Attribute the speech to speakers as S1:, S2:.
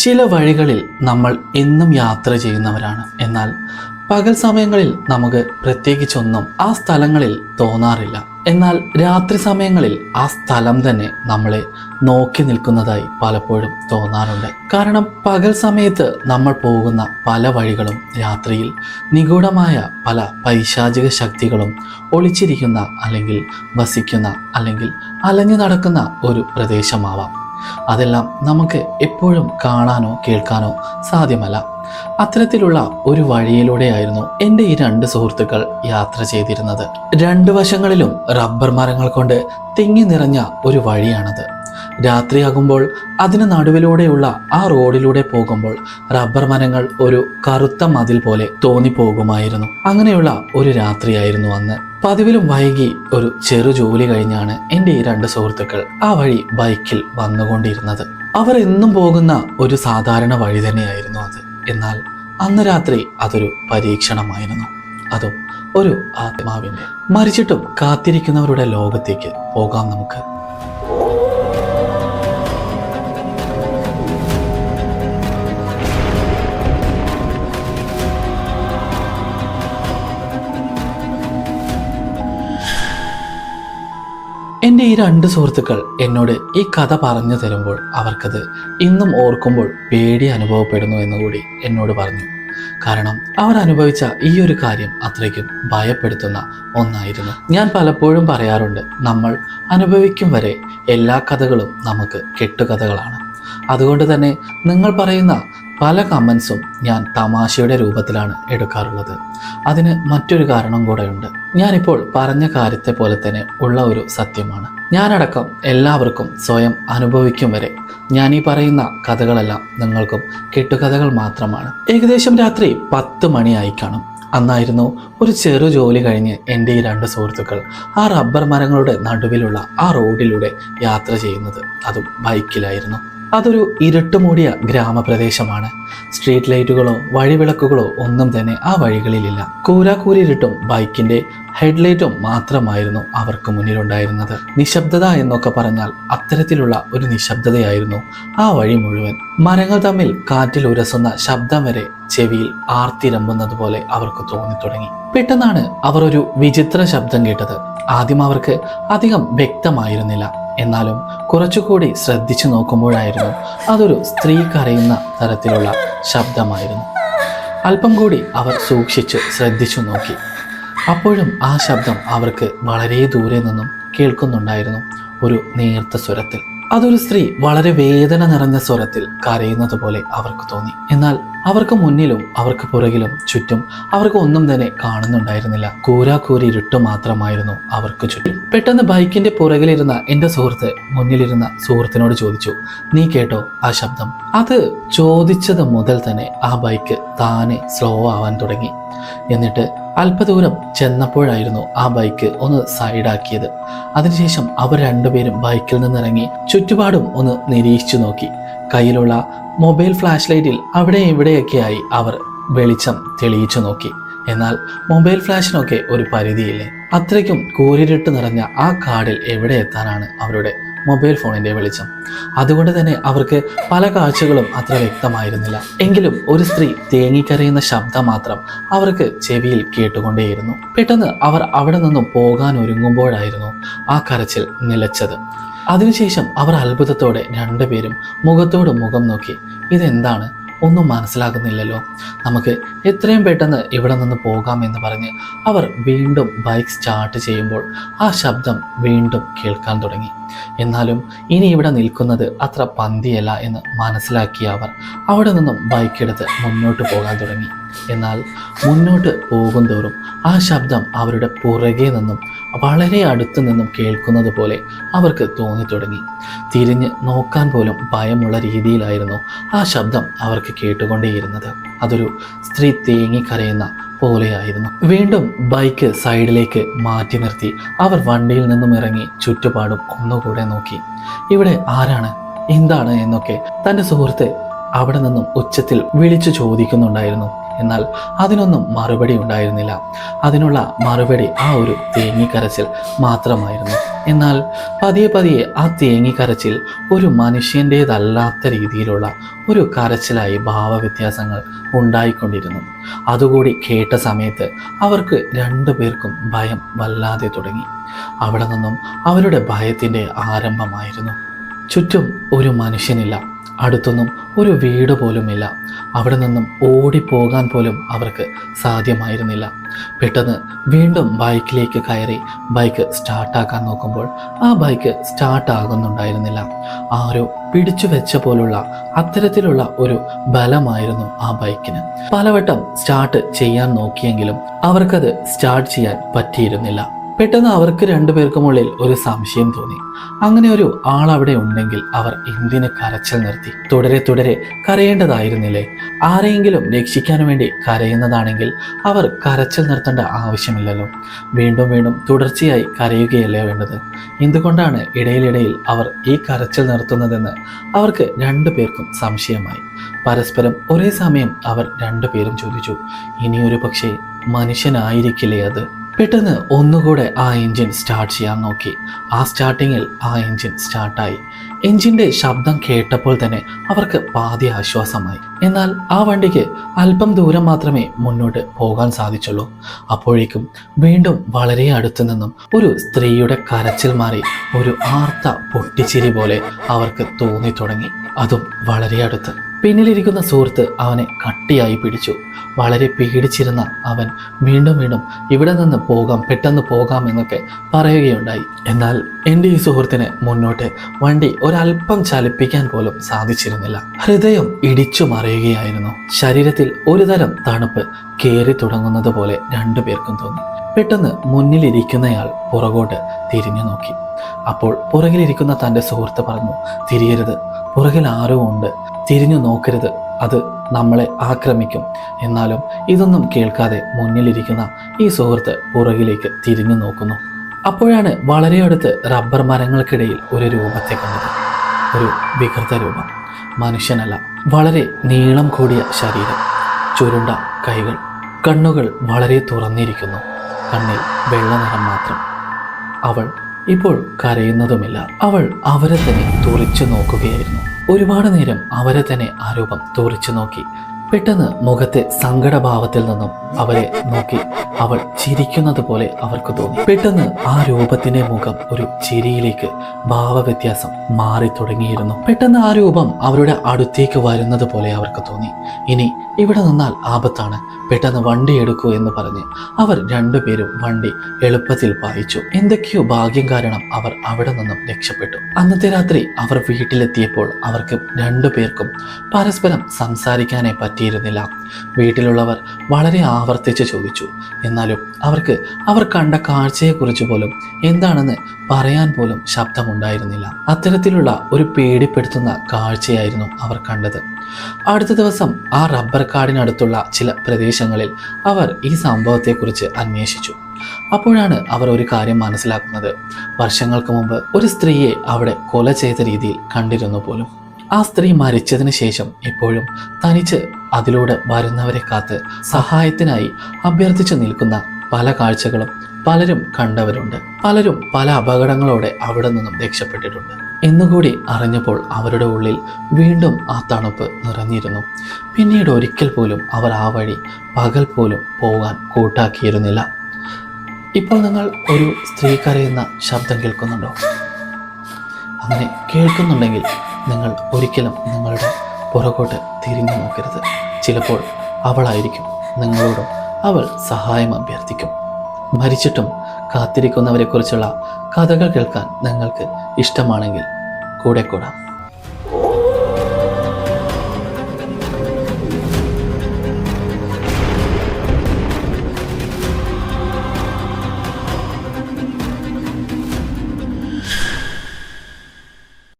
S1: ചില വഴികളിൽ നമ്മൾ എന്നും യാത്ര ചെയ്യുന്നവരാണ്. എന്നാൽ പകൽ സമയങ്ങളിൽ നമുക്ക് പ്രത്യേകിച്ചൊന്നും ആ സ്ഥലങ്ങളിൽ തോന്നാറില്ല. എന്നാൽ രാത്രി സമയങ്ങളിൽ ആ സ്ഥലം തന്നെ നമ്മളെ നോക്കി നിൽക്കുന്നതായി പലപ്പോഴും തോന്നാറുണ്ട്. കാരണം പകൽ സമയത്ത് നമ്മൾ പോകുന്ന പല വഴികളും രാത്രിയിൽ നിഗൂഢമായ പല പൈശാചിക ശക്തികളും ഒളിച്ചിരിക്കുന്ന അല്ലെങ്കിൽ വസിക്കുന്ന അല്ലെങ്കിൽ അലഞ്ഞു നടക്കുന്ന ഒരു പ്രദേശമാവാം. അതെല്ലാം നമുക്ക് എപ്പോഴും കാണാനോ കേൾക്കാനോ സാധ്യമല്ല. അത്തരത്തിലുള്ള ഒരു വഴിയിലൂടെയായിരുന്നു എന്റെ ഈ രണ്ട് സുഹൃത്തുക്കൾ യാത്ര ചെയ്തിരുന്നത്. രണ്ട് വശങ്ങളിലും റബ്ബർ മരങ്ങൾ കൊണ്ട് തിങ്ങി നിറഞ്ഞ ഒരു വഴിയാണത്. രാത്രിയാകുമ്പോൾ അതിന് നടുവിലൂടെയുള്ള ആ റോഡിലൂടെ പോകുമ്പോൾ റബ്ബർ മരങ്ങൾ ഒരു കറുത്ത മതിൽ പോലെ തോന്നിപ്പോകുമായിരുന്നു. അങ്ങനെയുള്ള ഒരു രാത്രിയായിരുന്നു അന്ന്. പതിവിലും വൈകി ഒരു ചെറു ജോലി കഴിഞ്ഞാണ് എന്റെ ഈ രണ്ട് സുഹൃത്തുക്കൾ ആ വഴി ബൈക്കിൽ വന്നുകൊണ്ടിരുന്നത്. അവർ എന്നും പോകുന്ന ഒരു സാധാരണ വഴി തന്നെയായിരുന്നു അത്. എന്നാൽ അന്ന് രാത്രി അതൊരു പരീക്ഷണമായിരുന്നു. അതും ഒരു ആത്മാവിന്റെ. മരിച്ചിട്ടും കാത്തിരിക്കുന്നവരുടെ ലോകത്തേക്ക് പോകാം നമുക്ക്. എന്റെ ഈ രണ്ട് സുഹൃത്തുക്കൾ എന്നോട് ഈ കഥ പറഞ്ഞു തരുമ്പോൾ അവർക്കത് ഇന്നും ഓർക്കുമ്പോൾ പേടി അനുഭവപ്പെടുന്നു എന്നുകൂടി എന്നോട് പറഞ്ഞു. കാരണം അവർ അനുഭവിച്ച ഈ ഒരു കാര്യം അത്രയ്ക്കും ഭയപ്പെടുത്തുന്ന ഒന്നായിരുന്നു. ഞാൻ പലപ്പോഴും പറയാറുണ്ട് നമ്മൾ അനുഭവിക്കും വരെ എല്ലാ കഥകളും നമുക്ക് കെട്ടുകഥകളാണ്. അതുകൊണ്ട് തന്നെ നിങ്ങൾ പറയുന്ന പല കമൻസും ഞാൻ തമാശയുടെ രൂപത്തിലാണ് എടുക്കാറുള്ളത്. അതിന് മറ്റൊരു കാരണം കൂടെയുണ്ട്. ഞാനിപ്പോൾ പറഞ്ഞ കാര്യത്തെ പോലെ തന്നെ ഉള്ള ഒരു സത്യമാണ്. ഞാനടക്കം എല്ലാവർക്കും സ്വയം അനുഭവിക്കും വരെ ഞാൻ ഈ പറയുന്ന കഥകളെല്ലാം നിങ്ങൾക്കും കെട്ടുകഥകൾ മാത്രമാണ്. ഏകദേശം രാത്രി പത്ത് മണിയായി കാണും. അന്നായിരുന്നു ഒരു ചെറു ജോലി കഴിഞ്ഞ് എന്റെ ഈ രണ്ട് സുഹൃത്തുക്കൾ ആ റബ്ബർ മരങ്ങളുടെ നടുവിലുള്ള ആ റോഡിലൂടെ യാത്ര ചെയ്യുന്നത്. അതും ബൈക്കിലായിരുന്നു. അതൊരു ഇരുട്ടുമൂടിയ ഗ്രാമപ്രദേശമാണ്. സ്ട്രീറ്റ് ലൈറ്റുകളോ വഴിവിളക്കുകളോ ഒന്നും തന്നെ ആ വഴികളിലില്ല. കൂരാക്കൂരിരുട്ടും ബൈക്കിന്റെ ഹെഡ്ലൈറ്റും മാത്രമായിരുന്നു അവർക്ക് മുന്നിലുണ്ടായിരുന്നത്. നിശബ്ദത എന്നൊക്കെ പറഞ്ഞാൽ അത്തരത്തിലുള്ള ഒരു നിശബ്ദതയായിരുന്നു ആ വഴി മുഴുവൻ. മരങ്ങൾ തമ്മിൽ കാറ്റിൽ ഉരസുന്ന ശബ്ദം വരെ ചെവിയിൽ ആർത്തിരമ്പുന്നത് പോലെ അവർക്ക് തോന്നി തുടങ്ങി പെട്ടെന്നാണ് അവർ ഒരു വിചിത്ര ശബ്ദം കേട്ടത്. ആദ്യം അവർക്ക് അധികം വ്യക്തമായിരുന്നില്ല. എന്നാലും കുറച്ചുകൂടി ശ്രദ്ധിച്ചു നോക്കുമ്പോഴായിരുന്നു അതൊരു സ്ത്രീ കരയുന്ന തരത്തിലുള്ള ശബ്ദമായിരുന്നു. അല്പം കൂടി അവർ സൂക്ഷിച്ചു ശ്രദ്ധിച്ചു നോക്കി. അപ്പോഴും ആ ശബ്ദം അവർക്ക് വളരെ ദൂരെ നിന്നും കേൾക്കുന്നുണ്ടായിരുന്നു ഒരു നേർത്ത സ്വരത്തിൽ. അതൊരു സ്ത്രീ വളരെ വേദന നിറഞ്ഞ സ്വരത്തിൽ കരയുന്നത് പോലെ അവർക്ക് തോന്നി. എന്നാൽ അവർക്ക് മുന്നിലും അവർക്ക് പുറകിലും ചുറ്റും അവർക്ക് ഒന്നും തന്നെ കാണുന്നുണ്ടായിരുന്നില്ല. കൂരാക്കൂരി ഇരുട്ട് മാത്രമായിരുന്നു അവർക്ക് ചുറ്റും. പെട്ടെന്ന് ബൈക്കിന്റെ പുറകിലിരുന്ന എന്റെ സുഹൃത്ത് മുന്നിലിരുന്ന സുഹൃത്തിനോട് ചോദിച്ചു നീ കേട്ടോ ആ ശബ്ദം? അത് ചോദിച്ചത് മുതൽ തന്നെ ആ ബൈക്ക് താനെ സ്ലോ ആവാൻ തുടങ്ങി. എന്നിട്ട് അല്പദൂരം ചെന്നപ്പോഴായിരുന്നു ആ ബൈക്ക് ഒന്ന് സൈഡാക്കിയത്. അതിനുശേഷം അവർ രണ്ടുപേരും ബൈക്കിൽ നിന്നിറങ്ങി ചുറ്റുപാടും ഒന്ന് നിരീക്ഷിച്ചു നോക്കി. കയ്യിലുള്ള മൊബൈൽ ഫ്ലാഷ് ലൈറ്റിൽ അവിടെ ഇവിടെയൊക്കെയായി അവർ വെളിച്ചം തെളിയിച്ചു നോക്കി. എന്നാൽ മൊബൈൽ ഫ്ലാഷിനൊക്കെ ഒരു പരിധിയില്ലേ? അത്രയ്ക്കും കൂരിരുട്ട് നിറഞ്ഞ ആ കാടിൽ എവിടെ എത്താനാണ് അവരുടെ മൊബൈൽ ഫോണിന്റെ വെളിച്ചം? അതുകൊണ്ട് തന്നെ അവർക്ക് പല കാഴ്ചകളും അത്ര വ്യക്തമായിരുന്നില്ല. എങ്കിലും ഒരു സ്ത്രീ തേങ്ങിക്കരയുന്ന ശബ്ദം മാത്രം അവർക്ക് ചെവിയിൽ കേട്ടുകൊണ്ടേയിരുന്നു. പെട്ടെന്ന് അവർ അവിടെ നിന്നും പോകാൻ ഒരുങ്ങുമ്പോഴായിരുന്നു ആ കരച്ചിൽ നിലച്ചത്. അതിനുശേഷം അവർ അത്ഭുതത്തോടെ രണ്ടുപേരും മുഖത്തോട് മുഖം നോക്കി ഇതെന്താണ്? ഒന്നും മനസ്സിലാകുന്നില്ലല്ലോ. നമുക്ക് എത്രയും പെട്ടെന്ന് ഇവിടെ നിന്ന് പോകാമെന്ന് പറഞ്ഞ് അവർ വീണ്ടും ബൈക്ക് സ്റ്റാർട്ട് ചെയ്യുമ്പോൾ ആ ശബ്ദം വീണ്ടും കേൾക്കാൻ തുടങ്ങി. എന്നാലും ഇനി ഇവിടെ നിൽക്കുന്നത് അത്ര പന്തിയല്ല എന്ന് മനസ്സിലാക്കിയ അവർ അവിടെ നിന്നും ബൈക്ക് എടുത്ത് മുന്നോട്ട് പോകാൻ തുടങ്ങി. എന്നാൽ മുന്നോട്ട് പോകുന്തോറും ആ ശബ്ദം അവരുടെ പുറകെ നിന്നും വളരെ അടുത്തു നിന്നും കേൾക്കുന്നത് പോലെ അവർക്ക് തോന്നി തുടങ്ങി. തിരിഞ്ഞ് നോക്കാൻ പോലും ഭയമുള്ള രീതിയിലായിരുന്നു ആ ശബ്ദം അവർക്ക് കേട്ടുകൊണ്ടേയിരുന്നത്. അതൊരു സ്ത്രീ തേങ്ങിക്കരയുന്ന പോലെയായിരുന്നു. വീണ്ടും ബൈക്ക് സൈഡിലേക്ക് മാറ്റി നിർത്തി അവർ വണ്ടിയിൽ നിന്നും ഇറങ്ങി ചുറ്റുപാടും ഒന്നുകൂടെ നോക്കി. ഇവിടെ ആരാണ്? എന്താണ് എന്നൊക്കെ തന്റെ സുഹൃത്ത് അവിടെ നിന്നും ഉച്ചത്തിൽ വിളിച്ചു ചോദിക്കുന്നുണ്ടായിരുന്നു. എന്നാൽ അതിനൊന്നും മറുപടി ഉണ്ടായിരുന്നില്ല. അതിനുള്ള മറുപടി ആ ഒരു തേങ്ങിക്കരച്ചിൽ മാത്രമായിരുന്നു. എന്നാൽ പതിയെ പതിയെ ആ തേങ്ങിക്കരച്ചിൽ ഒരു മനുഷ്യന്റേതല്ലാത്ത രീതിയിലുള്ള ഒരു കരച്ചിലായി ഭാവവ്യത്യാസങ്ങൾ ഉണ്ടായിക്കൊണ്ടിരുന്നു. അതുകൂടി കേട്ട സമയത്ത് അവർക്ക് രണ്ടു പേർക്കും ഭയം വല്ലാതെ തുടങ്ങി. അവിടെ നിന്നും അവരുടെ ഭയത്തിന്റെ ആരംഭമായിരുന്നു. ചുറ്റും ഒരു മനുഷ്യനില്ല. അടുത്തൊന്നും ഒരു വീട് പോലുമില്ല. അവിടെ നിന്നും ഓടിപ്പോകാൻ പോലും അവർക്ക് സാധ്യമായിരുന്നില്ല. പെട്ടെന്ന് വീണ്ടും ബൈക്കിലേക്ക് കയറി ബൈക്ക് സ്റ്റാർട്ടാക്കാൻ നോക്കുമ്പോൾ ആ ബൈക്ക് സ്റ്റാർട്ട് ആകുന്നുണ്ടായിരുന്നില്ല ആരോ പിടിച്ചു വെച്ച പോലുള്ള അത്തരത്തിലുള്ള ഒരു ബലമായിരുന്നു ആ ബൈക്കിന്. പലവട്ടം സ്റ്റാർട്ട് ചെയ്യാൻ നോക്കിയെങ്കിലും അവർക്കത് സ്റ്റാർട്ട് ചെയ്യാൻ പറ്റിയിരുന്നില്ല. പെട്ടെന്ന് അവർക്ക് രണ്ടുപേർക്കുമുള്ളിൽ ഒരു സംശയം തോന്നി. അങ്ങനെ ഒരു ആൾ അവിടെ ഉണ്ടെങ്കിൽ അവർ എന്തിന് കരച്ചിൽ നിർത്തി? തുടരെ തുടരെ കരയേണ്ടതായിരുന്നില്ലേ? ആരെയെങ്കിലും രക്ഷിക്കാൻ വേണ്ടി കരയുന്നതാണെങ്കിൽ അവർ കരച്ചിൽ നിർത്തേണ്ട ആവശ്യമില്ലല്ലോ. വീണ്ടും വീണ്ടും തുടർച്ചയായി കരയുകയല്ലേ വേണ്ടത്? എന്തുകൊണ്ടാണ് ഇടയിലിടയിൽ അവർ ഈ കരച്ചിൽ നിർത്തുന്നതെന്ന് അവർക്ക് രണ്ടുപേർക്കും സംശയമായി. പരസ്പരം ഒരേ സമയം അവർ രണ്ടുപേരും ചോദിച്ചു ഇനിയൊരു പക്ഷേ മനുഷ്യനായിരിക്കില്ലേ അത്? പെട്ടെന്ന് ഒന്നുകൂടെ ആ എൻജിൻ സ്റ്റാർട്ട് ചെയ്യാൻ നോക്കി. ആ സ്റ്റാർട്ടിങ്ങിൽ ആ എൻജിൻ സ്റ്റാർട്ടായി. എൻജിന്റെ ശബ്ദം കേട്ടപ്പോൾ തന്നെ അവർക്ക് പാതി ആശ്വാസമായി. എന്നാൽ ആ വണ്ടിക്ക് അല്പം ദൂരം മാത്രമേ മുന്നോട്ട് പോകാൻ സാധിച്ചുള്ളൂ. അപ്പോഴേക്കും വീണ്ടും വളരെ അടുത്തു നിന്നും ഒരു സ്ത്രീയുടെ കരച്ചിൽ മാറി ഒരു ആർത്ത പൊട്ടിച്ചിരി പോലെ അവർക്ക് തോന്നി തുടങ്ങി. അതും വളരെ അടുത്ത്. പിന്നിലിരിക്കുന്ന സുഹൃത്ത് അവനെ കട്ടിയായി പിടിച്ചു. വളരെ പേടിച്ചിരുന്ന അവൻ വീണ്ടും വീണ്ടും ഇവിടെ നിന്ന് പോകാം പെട്ടെന്ന് പോകാം എന്നൊക്കെ പറയുകയുണ്ടായി. എന്നാൽ എന്റെ ഈ സുഹൃത്തിന് മുന്നോട്ട് വണ്ടി ഒരല്പം ചലിപ്പിക്കാൻ പോലും സാധിച്ചിരുന്നില്ല. ഹൃദയം ഇടിച്ചു മറിയുകയായിരുന്നു. ശരീരത്തിൽ ഒരുതരം തണുപ്പ് കയറി തുടങ്ങുന്നത് പോലെ രണ്ടുപേർക്കും തോന്നി. പെട്ടെന്ന് മുന്നിലിരിക്കുന്നയാൾ പുറകോട്ട് തിരിഞ്ഞു നോക്കി. അപ്പോൾ പുറകിലിരിക്കുന്ന തന്റെ സുഹൃത്ത് പറഞ്ഞു തിരിയരുത്. പുറകിൽ ആരോ ഉണ്ട്. തിരിഞ്ഞു നോക്കരുത്. അത് നമ്മളെ ആക്രമിക്കും. എന്നാലും ഇതൊന്നും കേൾക്കാതെ മുന്നിലിരിക്കുന്ന ഈ സുഹൃത്ത് പുറകിലേക്ക് തിരിഞ്ഞു നോക്കുന്നു. അപ്പോഴാണ് വളരെ അടുത്ത് റബ്ബർ മരങ്ങൾക്കിടയിൽ ഒരു രൂപത്തെ കണ്ടത്. ഒരു വികൃത രൂപം. മനുഷ്യനല്ല വളരെ നീളം കൂടിയ ശരീരം. ചുരുണ്ട കൈകൾ കണ്ണുകൾ വളരെ തുറന്നിരിക്കുന്നു. കണ്ണിൽ വെള്ള നിറം മാത്രം. അവൾ ഇപ്പോൾ കരയുന്നതുമില്ല. അവൾ അവരെ തന്നെ തുറിച്ചു നോക്കുകയായിരുന്നു. ഒരുപാട് നേരം അവരെ തന്നെ ആരോപം തോറിച്ചു നോക്കി. പെട്ടെന്ന് മുഖത്തെ സങ്കടഭാവത്തിൽ നിന്നും അവരെ നോക്കി അവൾ ചിരിക്കുന്നത് പോലെ അവർക്ക് തോന്നി. പെട്ടെന്ന് ആ രൂപത്തിന്റെ മുഖം ഒരു ചിരിയിലേക്ക് ഭാവവ്യത്യാസം മാറി തുടങ്ങിയിരുന്നു. പെട്ടെന്ന് ആ രൂപം അവരുടെ അടുത്തേക്ക് വരുന്നത് പോലെ അവർക്ക് തോന്നി. ഇനി ഇവിടെ നിന്നാൽ ആപത്താണ്. പെട്ടെന്ന് വണ്ടി എടുക്കൂ എന്ന് പറഞ്ഞ് അവർ രണ്ടുപേരും വണ്ടി എളുപ്പത്തിൽ പായിച്ചു. എന്തൊക്കെയോ ഭാഗ്യം കാരണം അവർ അവിടെ നിന്നും രക്ഷപ്പെട്ടു. അന്നത്തെ രാത്രി അവർ വീട്ടിലെത്തിയപ്പോൾ അവർക്ക് രണ്ടുപേർക്കും പരസ്പരം സംസാരിക്കാനേ പറ്റിയിരുന്നില്ല. വീട്ടിലുള്ളവർ വളരെ ആവർത്തിച്ച് ചോദിച്ചു. എന്നാലും അവർക്ക് അവർ കണ്ട കാഴ്ചയെക്കുറിച്ച് പോലും എന്താണെന്ന് പറയാൻ പോലും ശബ്ദമുണ്ടായിരുന്നില്ല. അത്തരത്തിലുള്ള ഒരു പേടിപ്പെടുത്തുന്ന കാഴ്ചയായിരുന്നു അവർ കണ്ടത്. അടുത്ത ദിവസം ആ റബ്ബർ കാടിനടുത്തുള്ള ചില പ്രദേശങ്ങളിൽ അവർ ഈ സംഭവത്തെക്കുറിച്ച് അന്വേഷിച്ചു. അപ്പോഴാണ് അവർ ഒരു കാര്യം മനസ്സിലാക്കുന്നത്. വർഷങ്ങൾക്ക് മുമ്പ് ഒരു സ്ത്രീയെ അവിടെ കൊല ചെയ്ത രീതിയിൽ കണ്ടിരുന്നു പോലും. ആ സ്ത്രീ മരിച്ചതിന് ശേഷം ഇപ്പോഴും തനിച്ച് അതിലൂടെ വരുന്നവരെ കാത്ത് സഹായത്തിനായി അഭ്യർത്ഥിച്ചു നിൽക്കുന്ന പല കാഴ്ചകളും പലരും കണ്ടവരുണ്ട്. പലരും പല അപകടങ്ങളോടെ അവിടെ നിന്നും രക്ഷപ്പെട്ടിട്ടുണ്ട്. എന്നുകൂടി അറിഞ്ഞപ്പോൾ അവരുടെ ഉള്ളിൽ വീണ്ടും ആ തണുപ്പ് നിറഞ്ഞിരുന്നു. പിന്നീട് ഒരിക്കൽ പോലും അവർ ആ വഴി പകൽ പോലും പോകാൻ കൂട്ടാക്കിയിരുന്നില്ല. ഇപ്പോൾ നിങ്ങൾ ഒരു സ്ത്രീ കരയുന്ന ശബ്ദം കേൾക്കുന്നുണ്ടോ? അങ്ങനെ കേൾക്കുന്നുണ്ടെങ്കിൽ നിങ്ങൾ ഒരിക്കലും നിങ്ങളുടെ പുറകോട്ട് തിരിഞ്ഞു നോക്കരുത്. ചിലപ്പോൾ അവളായിരിക്കും നിങ്ങളോടും അവൾ സഹായം അഭ്യർത്ഥിക്കും. മരിച്ചിട്ടും കാത്തിരിക്കുന്നവരെക്കുറിച്ചുള്ള കഥകൾ കേൾക്കാൻ നിങ്ങൾക്ക് ഇഷ്ടമാണെങ്കിൽ കൂടെ കൂടാം.